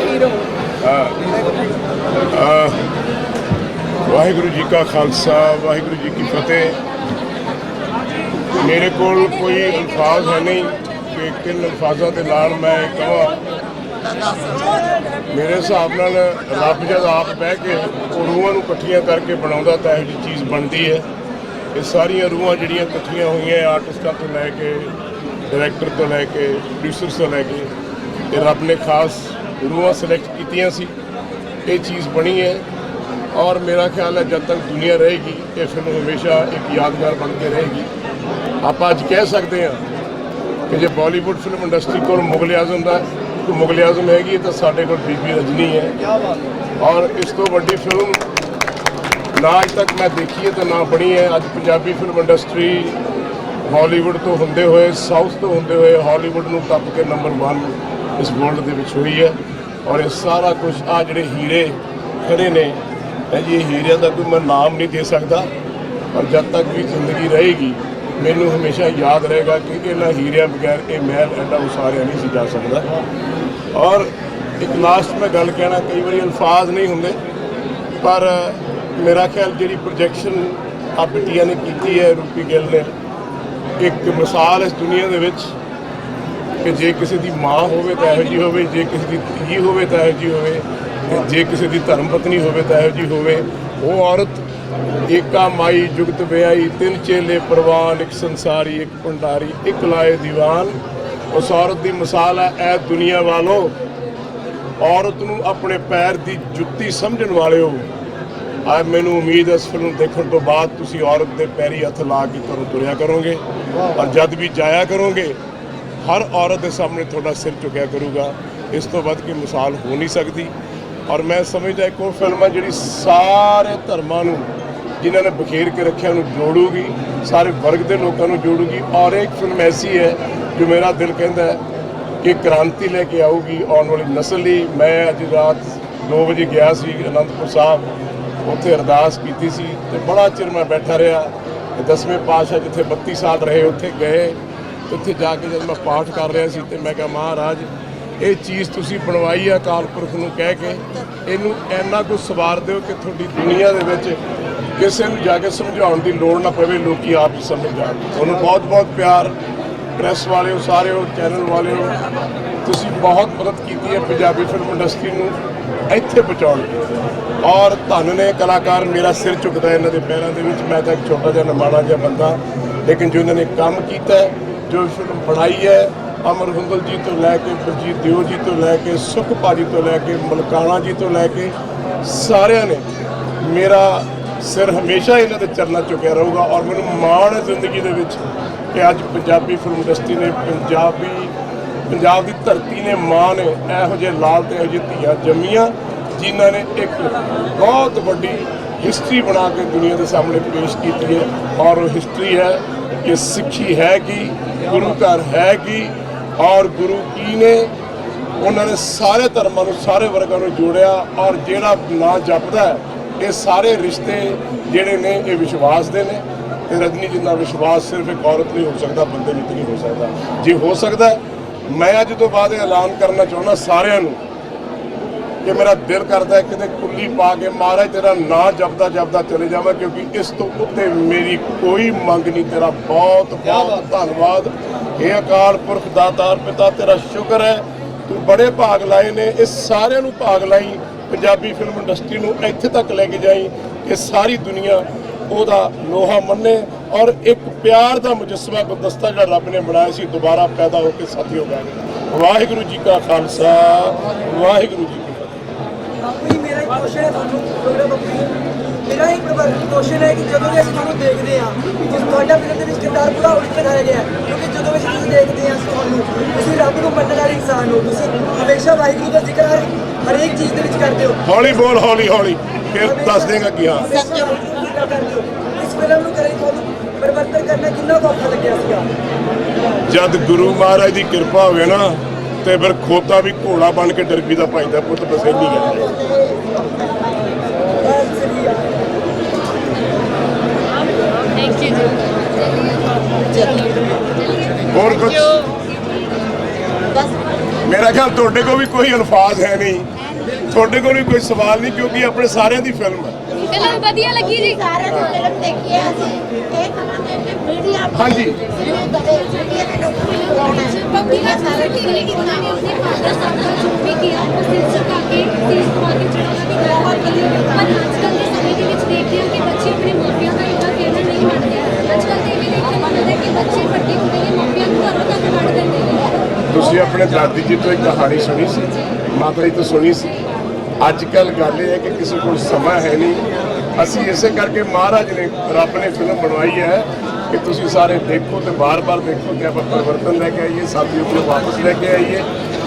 Hero. Waheguru ji ਕਾ ਖਾਲਸਾ ਵਾਹਿਗੁਰੂ ਜੀ ਕੀ ਫਤਿਹ। ਮੇਰੇ ਕੋਲ ਕੋਈ ਅਲਫਾਜ਼ ਹੈ ਨਹੀਂ ਕਿ ਕਿਨ ਅਲਫਾਜ਼ਾਂ ਦੇ ਨਾਲ ਮੈਂ ਕਹਾਂ ਮੇਰੇ ਹਿਸਾਬ ਨਾਲ ਰੱਬ ਜਦ ਆਪ ਬਹਿ ਕੇ ਉਹ ਰੂਹਾਂ ਨੂੰ ਇਕੱਠੀਆਂ ਕਰਕੇ ਬਣਾਉਂਦਾ ਤਾਂ ਇਹੋ ਜਿਹੀ ਚੀਜ਼ ਬਣਦੀ ਹੈ। ਇਹ ਸਾਰੀਆਂ ਰੂਹਾਂ ਜਿਹੜੀਆਂ ਇਕੱਠੀਆਂ ਹੋਈਆਂ ਆਰਟਿਸਟਾਂ ਤੋਂ ਲੈ ਕੇ ਡਾਇਰੈਕਟਰ ਤੋਂ ਲੈ ਕੇ ਪ੍ਰੋਡਿਊਸਰਸ ਤੋਂ ਲੈ ਕੇ ਇਹ ਰੱਬ ਨੇ ਖਾਸ ਰੂਹਾਂ ਸਿਲੈਕਟ ਕੀਤੀਆਂ ਸੀ। ਇਹ ਚੀਜ਼ ਬਣੀ ਹੈ ਔਰ ਮੇਰਾ ਖਿਆਲ ਹੈ ਜਦ ਤੱਕ ਦੁਨੀਆ ਰਹੇਗੀ, ਇਹ ਫਿਲਮ ਹਮੇਸ਼ਾ ਇੱਕ ਯਾਦਗਾਰ ਬਣ ਕੇ ਰਹੇਗੀ। ਆਪਾਂ ਅੱਜ ਕਹਿ ਸਕਦੇ ਹਾਂ ਕਿ ਜੇ ਬਾਲੀਵੁੱਡ ਫਿਲਮ ਇੰਡਸਟਰੀ ਕੋਲ ਮੁਗਲ ਆਜ਼ਮ ਦਾ ਕੋਈ ਮੁਗਲ ਆਜ਼ਮ ਹੈਗੀ ਤਾਂ ਸਾਡੇ ਕੋਲ ਬੀਬੀ ਰਜਨੀ ਹੈ। ਔਰ ਇਸ ਤੋਂ ਵੱਡੀ ਫਿਲਮ ਨਾ ਅੱਜ ਤੱਕ ਮੈਂ ਦੇਖੀ ਹੈ ਤੇ ਨਾ ਬਣੀ ਹੈ। ਅੱਜ ਪੰਜਾਬੀ ਫਿਲਮ ਇੰਡਸਟਰੀ ਹਾਲੀਵੁੱਡ ਤੋਂ ਹੁੰਦੇ ਹੋਏ ਸਾਊਥ ਤੋਂ ਹੁੰਦੇ ਹੋਏ ਹਾਲੀਵੁੱਡ ਨੂੰ ਟੱਪ ਕੇ ਨੰਬਰ 1 ਇਸ ਵਰਲਡ ਦੇ ਵਿੱਚ ਹੋਈ ਹੈ ਔਰ ਇਹ ਸਾਰਾ ਕੁਝ ਆ ਜਿਹੜੇ ਹੀਰੇ ਖੜੇ ਨੇ ਜੀ ਇਹ ਹੀਰਿਆਂ ਦਾ ਕੋਈ ਮੈਂ ਨਾਮ ਨਹੀਂ ਦੇ ਸਕਦਾ, ਪਰ ਜਦ ਤੱਕ ਵੀ ਜ਼ਿੰਦਗੀ ਰਹੇਗੀ, ਮੈਨੂੰ ਹਮੇਸ਼ਾ ਯਾਦ ਰਹੇਗਾ ਕਿ ਇਹਨਾਂ ਹੀਰਿਆਂ ਬਗੈਰ ਇਹ ਮਹਿਲ ਐਡਾ ਉਸਾਰਿਆ ਨਹੀਂ ਸੀ ਜਾ ਸਕਦਾ। ਔਰ ਇੱਕ ਲਾਸਟ ਮੈਂ ਗੱਲ ਕਹਿਣਾ, ਕਈ ਵਾਰੀ ਅਲਫਾਜ਼ ਨਹੀਂ ਹੁੰਦੇ, ਪਰ ਮੇਰਾ ਖਿਆਲ ਜਿਹੜੀ ਪ੍ਰੋਜੈਕਸ਼ਨ ਆ ਬਿਟੀਆਂ ਨੇ ਕੀਤੀ ਹੈ, ਰੂਪੀ ਗਿੱਲ ਨੇ, ਇੱਕ ਮਿਸਾਲ ਇਸ ਦੁਨੀਆ ਦੇ ਵਿੱਚ ਕਿ ਜੇ ਕਿਸੇ ਦੀ ਮਾਂ ਹੋਵੇ ਤਾਂ ਇਹੋ ਜਿਹੀ ਹੋਵੇ, ਜੇ ਕਿਸੇ ਦੀ ਧੀ ਹੋਵੇ ਤਾਂ ਇਹੋ ਜਿਹੀ ਹੋਵੇ, ਤੇ ਜੇ ਕਿਸੇ ਦੀ ਧਰਮ ਪਤਨੀ ਹੋਵੇ ਤਾਂ ਇਹੋ ਜਿਹੀ ਹੋਵੇ। ਉਹ ਔਰਤ ਏਕਾ ਮਾਈ ਜੁਗਤ ਵਿਆਹੀ, ਤਿੰਨ ਚੇਲੇ ਪ੍ਰਵਾਨ, ਇੱਕ ਸੰਸਾਰੀ, ਇੱਕ ਭੰਡਾਰੀ, ਇੱਕ ਲਾਏ ਦੀਵਾਨ। ਉਸ ਔਰਤ ਦੀ ਮਿਸਾਲ ਹੈ, ਇਹ ਦੁਨੀਆ ਵਾਲੋ, ਔਰਤ ਨੂੰ ਆਪਣੇ ਪੈਰ ਦੀ ਜੁੱਤੀ ਸਮਝਣ ਵਾਲਿਓ। ਆ ਮੈਨੂੰ ਉਮੀਦ ਹੈ, ਇਸ ਫਿਲਮ ਦੇਖਣ ਤੋਂ ਬਾਅਦ ਤੁਸੀਂ ਔਰਤ ਦੇ ਪੈਰੀ ਹੱਥ ਲਾ ਕੇ ਘਰੋਂ ਤੁਰਿਆ ਕਰੋਗੇ, ਔਰ ਜਦ ਵੀ ਜਾਇਆ ਕਰੋਗੇ ਹਰ ਔਰਤ ਦੇ ਸਾਹਮਣੇ ਤੁਹਾਡਾ ਸਿਰ ਝੁਕਿਆ ਕਰੂਗਾ। ਇਸ ਤੋਂ ਵੱਧ ਕੀ ਮਿਸਾਲ ਹੋ ਨਹੀਂ ਸਕਦੀ। ਔਰ ਮੈਂ ਸਮਝਦਾ ਇੱਕ ਉਹ ਫਿਲਮ ਹੈ ਜਿਹੜੀ ਸਾਰੇ ਧਰਮਾਂ ਨੂੰ, ਜਿਨ੍ਹਾਂ ਨੇ ਬਖੇਰ ਕੇ ਰੱਖਿਆ ਨੂੰ ਜੋੜੂਗੀ, ਸਾਰੇ ਵਰਗ ਦੇ ਲੋਕਾਂ ਨੂੰ ਜੋੜੂਗੀ। ਔਰ ਇੱਕ ਫਿਲਮ ਐਸੀ ਹੈ ਜੋ ਮੇਰਾ ਦਿਲ ਕਹਿੰਦਾ ਹੈ ਕਿ ਕ੍ਰਾਂਤੀ ਲੈ ਕੇ ਆਊਗੀ ਆਉਣ ਵਾਲੀ ਨਸਲ ਲਈ। ਮੈਂ ਅੱਜ ਰਾਤ 2 ਵਜੇ ਗਿਆ ਸੀ ਅਨੰਦਪੁਰ ਸਾਹਿਬ। ਉੱਥੇ ਅਰਦਾਸ ਕੀਤੀ ਸੀ ਤੇ ਬੜਾ ਚਿਰ ਮੈਂ ਬੈਠਾ ਰਿਹਾ। ਤੇ ਦਸਵੇਂ ਪਾਤਸ਼ਾਹ ਜਿੱਥੇ 32 ਸਾਲ ਰਹੇ, ਉੱਥੇ ਗਏ। ਉੱਥੇ ਜਾ ਕੇ ਜਦ ਮੈਂ ਪਾਠ ਕਰ ਰਿਹਾ ਸੀ ਤੇ ਮੈਂ ਕਿਹਾ, ਮਹਾਰਾਜ, ਇਹ ਚੀਜ਼ ਤੁਸੀਂ ਬਣਵਾਈ ਆ ਅਕਾਲ ਪੁਰਖ ਨੂੰ ਕਹਿ ਕੇ। ਇਹਨੂੰ ਇੰਨਾ ਕੁ ਸਵਾਰ ਦਿਓ ਕਿ ਤੁਹਾਡੀ ਦੁਨੀਆ ਦੇ ਵਿੱਚ ਕਿਸੇ ਨੂੰ ਜਾ ਕੇ ਸਮਝਾਉਣ ਦੀ ਲੋੜ ਨਾ ਪਵੇ, ਲੋਕੀ ਆਪ ਹੀ ਸਮਝ ਜਾਣ। ਤੁਹਾਨੂੰ ਬਹੁਤ ਬਹੁਤ ਪਿਆਰ, ਪ੍ਰੈਸ ਵਾਲਿਓ, ਸਾਰਿਓ, ਚੈਨਲ ਵਾਲਿਓ। ਤੁਸੀਂ ਬਹੁਤ ਮਦਦ ਕੀਤੀ ਹੈ ਪੰਜਾਬੀ ਫਿਲਮ ਇੰਡਸਟਰੀ ਨੂੰ ਇੱਥੇ ਪਹੁੰਚਾਉਣ ਦੀ। ਔਰ ਧੰਨ ਨੇ ਕਲਾਕਾਰ ਮੇਰਾ ਸਿਰ ਝੁਕਦਾ ਇਹਨਾਂ ਦੇ ਪੈਰਾਂ ਦੇ ਵਿੱਚ। ਮੈਂ ਤਾਂ ਇੱਕ ਛੋਟਾ ਜਿਹਾ ਨਮਾਣਾ ਜਿਹਾ ਬੰਦਾ, ਲੇਕਿਨ ਜੋ ਇਹਨਾਂ ਨੇ ਕੰਮ ਕੀਤਾ ਜੋ ਫਿਲਮ ਬਣਾਈ ਹੈ। ਅਮਰ ਜੀ ਤੋਂ ਲੈ ਕੇ ਬਲਜੀਤ ਦਿਓ ਜੀ ਤੋਂ ਲੈ ਕੇ ਸੁਖ ਭਾਜੀ ਤੋਂ ਲੈ ਕੇ ਮਲਕਾਣਾ ਜੀ ਤੋਂ ਲੈ ਕੇ ਸਾਰਿਆਂ ਨੇ ਮੇਰਾ ਸਿਰ ਹਮੇਸ਼ਾ ਇਹਨਾਂ ਦੇ ਚਰਨਾਂ ਚੁੱਕਿਆ ਰਹੂਗਾ ਔਰ ਮੈਨੂੰ ਮਾਣ ਹੈ ਜ਼ਿੰਦਗੀ ਦੇ ਵਿੱਚ ਕਿ ਅੱਜ ਪੰਜਾਬੀ ਫਿਲਮ ਇੰਡਸਟਰੀ ਨੇ ਪੰਜਾਬੀ, ਪੰਜਾਬ ਦੀ ਧਰਤੀ ਨੇ ਮਾਂ ਨੇ ਇਹੋ ਜਿਹੇ ਲਾਲ ਤੇ ਇਹੋ ਜਿਹੇ ਧੀਆਂ ਜੰਮੀਆਂ ਜਿਨ੍ਹਾਂ ਨੇ ਇੱਕ ਬਹੁਤ ਵੱਡੀ ਹਿਸਟਰੀ ਬਣਾ ਕੇ ਦੁਨੀਆ ਦੇ ਸਾਹਮਣੇ ਪੇਸ਼ ਕੀਤੀ ਹੈ ਔਰ ਉਹ ਹਿਸਟਰੀ ਹੈ ਕਿ ਸਿੱਖੀ ਹੈ ਕੀ, ਗੁਰੂ ਘਰ ਹੈ ਕੀ ਔਰ ਗੁਰੂ ਕੀ ਨੇ ਉਹਨਾਂ ਨੇ ਸਾਰੇ ਧਰਮਾਂ ਨੂੰ, ਸਾਰੇ ਵਰਗਾਂ ਨੂੰ ਜੋੜਿਆ ਔਰ ਜਿਹੜਾ ਨਾਂ ਜਪਦਾ ਇਹ ਸਾਰੇ ਰਿਸ਼ਤੇ ਜਿਹੜੇ ਨੇ, ਇਹ ਵਿਸ਼ਵਾਸ ਦੇ ਨੇ। ਤੇ ਰਜਨੀ, ਜਿੰਨਾ ਵਿਸ਼ਵਾਸ ਸਿਰਫ ਇੱਕ ਔਰਤ ਨਹੀਂ ਹੋ ਸਕਦਾ, ਬੰਦੇ ਵਿੱਚ ਨਹੀਂ ਹੋ ਸਕਦਾ। ਜੇ ਹੋ ਸਕਦਾ, ਮੈਂ ਅੱਜ ਤੋਂ ਬਾਅਦ ਇਹ ਐਲਾਨ ਕਰਨਾ ਚਾਹੁੰਦਾ ਸਾਰਿਆਂ ਨੂੰ ਕਿ ਮੇਰਾ ਦਿਲ ਕਰਦਾ ਹੈ ਕਿਤੇ ਕੁੱਲੀ ਪਾ ਕੇ ਮਹਾਰਾਜ ਤੇਰਾ ਨਾਂ ਜਪਦਾ ਜਪਦਾ ਚਲੇ ਜਾਵਾਂ ਕਿਉਂਕਿ ਇਸ ਤੋਂ ਉੱਤੇ ਮੇਰੀ ਕੋਈ ਮੰਗ ਨਹੀਂ ਤੇਰਾ ਬਹੁਤ ਬਹੁਤ ਧੰਨਵਾਦ। ਇਹ ਅਕਾਲ ਪੁਰਖ ਦਾਤਾਰ ਪਿਤਾ ਤੇਰਾ ਸ਼ੁਕਰ ਹੈ। ਤੂੰ ਬੜੇ ਭਾਗ ਲਾਏ ਨੇ ਇਸ ਸਾਰਿਆਂ ਨੂੰ ਭਾਗ ਲਾਈ ਪੰਜਾਬੀ ਫਿਲਮ ਇੰਡਸਟਰੀ ਨੂੰ ਇੱਥੇ ਤੱਕ ਲੈ ਕੇ ਜਾਈ ਕਿ ਸਾਰੀ ਦੁਨੀਆ ਉਹਦਾ ਲੋਹਾ ਮੰਨੇ ਔਰ ਇੱਕ ਪਿਆਰ ਦਾ ਮੁਜੱਸਮਾ ਗੁਲਦਸਤਾ ਜਿਹੜਾ ਰੱਬ ਨੇ ਬਣਾਇਆ ਸੀ ਦੁਬਾਰਾ ਪੈਦਾ ਹੋ ਕੇ ਸਾਥੀ ਹੋ ਗਿਆ। ਵਾਹਿਗੁਰੂ ਜੀ ਕਾ ਖਾਲਸਾ ਵਾਹਿਗੁਰੂ ਜੀ ਕੀ ਫਤਿਹ ਬਾਪੂ ਜੀ ਮੇਰਾ ਇੱਕ ਕੁਐਸਚਨ ਹੈ ਤੁਹਾਨੂੰ ਪ੍ਰੋਗਰਾਮ ਬਾਪੂ ਜੀ ਮੇਰਾ ਇੱਕ ਕੁਐਸਚਨ ਹੈ ਕਿ ਜਦੋਂ ਵੀ ਅਸੀਂ ਤੁਹਾਨੂੰ ਦੇਖਦੇ ਹਾਂ ਜਿਸ ਤੁਹਾਡਾ ਫਿਲਮ ਦੇ ਵਿੱਚ ਕਿਰਦਾਰ ਪੂਰਾ ਉਲਟ ਦਿਖਾਇਆ ਗਿਆ ਹੈ ਕਿਉਂਕਿ ਜਦੋਂ ਵੀ ਅਸੀਂ ਦੇਖਦੇ ਹਾਂ ਤੁਹਾਨੂੰ ਤੁਸੀਂ ਰੱਬ ਨੂੰ ਮੰਨਣ ਵਾਲੇ ਇਨਸਾਨ ਹੋ। ਤੁਸੀਂ ਹਮੇਸ਼ਾ ਵਾਹਿਗੁਰੂ ਦਾ ਜ਼ਿਕਰ ਹਰ ਹਰੇਕ ਚੀਜ਼ ਦੇ ਵਿੱਚ ਕਰਦੇ ਹੋ। ਹੌਲੀ ਬੋਲ ਹੌਲੀ ਹੌਲੀ। ਫਿਰ ਦੱਸ ਦੇਗਾ ਕੀ ਹਾਂ। ਇਸ ਫਿਲਮ ਨੂੰ ਕਰੇ ਤੁਹਾਨੂੰ ਪਰਿਵਰਤਨ ਕਰਨਾ ਕਿੰਨਾ ਔਖਾ ਲੱਗਿਆ ਸੀਗਾ। ਜਦ ਗੁਰੂ ਮਹਾਰਾਜ ਦੀ ਕਿਰਪਾ ਹੋਵੇ ਨਾ ਤੇ ਫਿਰ ਖੋਤਾ ਵੀ ਘੋੜਾ ਬਣ ਕੇ ਡਰਬੀ ਦਾ ਭਾਈਦਾ ਪੁੱਤ ਬਸੇਲੀ ਹੈ। ਥੈਂਕ ਯੂ ਜੀ। ਹੋਰ ਕੁਝ ਮੇਰਾ ਖਿਆਲ ਤੁਹਾਡੇ ਕੋਲ ਵੀ ਕੋਈ ਅਲਫਾਜ਼ ਹੈ ਨਹੀਂ। ਤੁਹਾਡੇ ਕੋਲ ਵੀ ਕੋਈ ਸਵਾਲ ਨਹੀਂ ਕਿਉਂਕਿ ਆਪਣੇ ਸਾਰਿਆਂ ਦੀ ਫਿਲਮ ਹੈ। ਫਿਲਮ ਵਧੀਆ ਲੱਗੀ ਜੀ। ਸਾਰੇ ਨੂੰ ਫਿਲਮ ਦੇਖੀ ਹੈ ਅਸੀਂ। ਇਹ ਦੇ ਹਾਂਜੀ। ਤੁਸੀਂ ਆਪਣੇ ਦਾਦੀ ਜੀ ਤੋਂ ਇੱਕ ਕਹਾਣੀ ਸੁਣੀ ਸੀ ਮਾਤਾ ਜੀ ਤੋਂ ਸੁਣੀ ਸੀ। ਅੱਜ ਕੱਲ ਗੱਲ ਇਹ ਹੈ ਕਿ ਕਿਸੇ ਕੋਲ ਸਮਾਂ ਹੈ ਨਹੀਂ। ਅਸੀਂ ਇਸੇ ਕਰਕੇ ਮਹਾਰਾਜ ਨੇ ਰੱਬ ਨੇ ਫਿਲਮ ਬਣਵਾਈ ਹੈ। ਕਿ ਤੁਸੀਂ ਸਾਰੇ ਦੇਖੋ ਤੇ ਬਾਰ-ਬਾਰ ਦੇਖੋ ਕਿ ਆਪਾਂ ਪਰਿਵਰਤਨ ਲੈ ਕੇ ਆਈਏ ਸਾਥੀਓ ਨੂੰ ਵਾਪਸ ਲੈ ਕੇ ਆਈਏ।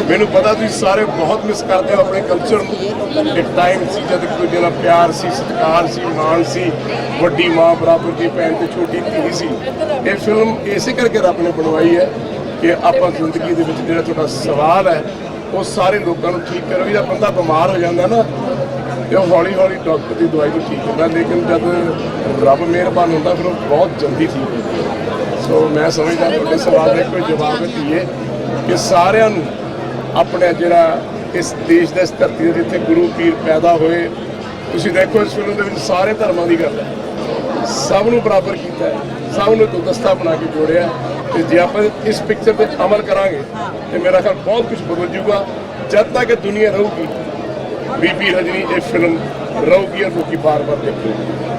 ਮੈਨੂੰ ਪਤਾ ਤੁਸੀਂ ਸਾਰੇ ਬਹੁਤ ਮਿਸ ਕਰਦੇ ਹੋ ਆਪਣੇ ਕਲਚਰ ਨੂੰ ਇੱਕ ਟਾਈਮ ਸੀ ਜਦ ਇੱਕ ਦੂਜੇ ਨਾਲ ਪਿਆਰ ਸੀ, ਸਤਿਕਾਰ ਸੀ, ਮਾਣ ਸੀ। ਵੱਡੀ ਮਾਂ, ਬਰਾਬਰ ਦੀ ਭੈਣ ਤੇ ਛੋਟੀ ਧੀ ਸੀ। ਇਹ ਫਿਲਮ ਇਸੇ ਕਰਕੇ ਰੱਬ ਨੇ ਬਣਵਾਈ ਹੈ ਕਿ ਆਪਾਂ ਜ਼ਿੰਦਗੀ ਦੇ ਵਿੱਚ ਜਿਹੜਾ ਤੁਹਾਡਾ ਸਵਾਲ ਹੈ, ਉਹ ਸਾਰੇ ਲੋਕਾਂ ਨੂੰ ਠੀਕ ਕਰੋ ਜਿਹੜਾ ਬੰਦਾ ਬਿਮਾਰ ਹੋ ਜਾਂਦਾ ਨਾ ਤੇ ਉਹ ਹੌਲੀ ਹੌਲੀ ਡਾਕਟਰ ਦੀ ਦਵਾਈ ਤੋਂ ਠੀਕ ਹੁੰਦਾ ਲੇਕਿਨ ਜਦ ਰੱਬ ਮਿਹਰਬਾਨ ਹੁੰਦਾ, ਫਿਰ ਉਹ ਬਹੁਤ ਜਲਦੀ ਠੀਕ ਹੁੰਦਾ ਸੋ ਮੈਂ ਸਮਝਦਾ ਤੁਹਾਡੇ ਸਵਾਲ ਦਾ ਕੋਈ ਜਵਾਬ ਹੈ ਕਿ ਸਾਰਿਆਂ ਨੂੰ ਆਪਣੇ ਜਿਹੜਾ ਇਸ ਦੇਸ਼ ਦਾ, ਇਸ ਧਰਤੀ ਦੇ, ਜਿੱਥੇ ਗੁਰੂ ਪੀਰ ਪੈਦਾ ਹੋਏ, ਤੁਸੀਂ ਦੇਖੋ ਇਸ ਫਿਲਮ ਦੇ ਵਿੱਚ ਸਾਰੇ ਧਰਮਾਂ ਦੀ ਗੱਲ ਹੈ। ਸਭ ਨੂੰ ਬਰਾਬਰ ਕੀਤਾ ਹੈ, ਸਭ ਨੂੰ ਗੁਲਦਸਤਾ ਬਣਾ ਕੇ ਜੋੜਿਆ ਤੇ ਜੇ ਆਪਾਂ ਇਸ ਪਿਕਚਰ ਤੇ ਅਮਲ ਕਰਾਂਗੇ, ਤੇ ਮੇਰਾ ਖਿਆਲ ਬਹੁਤ ਕੁਝ ਬਦਲ ਜੂਗਾ ਜਦ ਤੱਕ ਇਹ ਦੁਨੀਆ ਰਹੂਗੀ। ਬੀਬੀ ਰਜਨੀ ਇਹ ਫਿਲਮ ਰਹੂਗੀ ਔਰ ਲੋਕੀ ਬਾਰ-ਬਾਰ ਦੇਖਣਗੇ